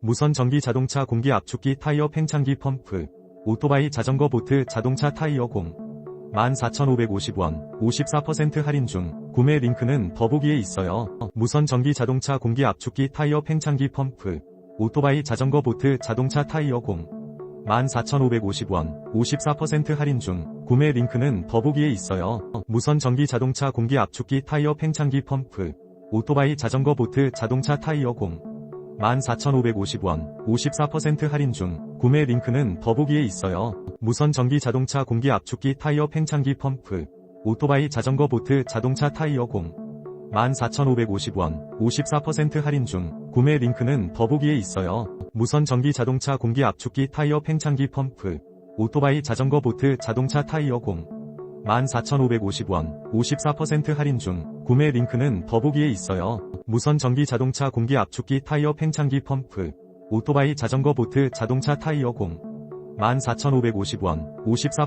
무선 전기 자동차 공기 압축기 타이어 팽창기 펌프, 오토바이 자전거 보트 자동차 타이어 공. 14,550원, 54% 할인 중, 구매 링크는 더보기에 있어요. 무선 전기 자동차 공기 압축기 타이어 팽창기 펌프, 오토바이 자전거 보트 자동차 타이어 공. 14,550원, 54% 할인 중, 구매 링크는 더보기에 있어요. 무선 전기 자동차 공기 압축기 타이어 팽창기 펌프, 오토바이 자전거 보트 자동차 타이어 공. 14,550원, 54% 할인 중, 구매 링크는 더보기에 있어요. 무선 전기 자동차 공기 압축기 타이어 팽창기 펌프, 오토바이 자전거 보트 자동차 타이어 공. 14,550원, 54% 할인 중, 구매 링크는 더보기에 있어요. 무선 전기 자동차 공기 압축기 타이어 팽창기 펌프, 오토바이 자전거 보트 자동차 타이어 공. 14,550원, 54% 할인 중, 구매 링크는 더보기에 있어요. 무선 전기 자동차 공기 압축기 타이어 팽창기 펌프, 오토바이 자전거 보트 자동차 타이어 공. 14,550원, 54%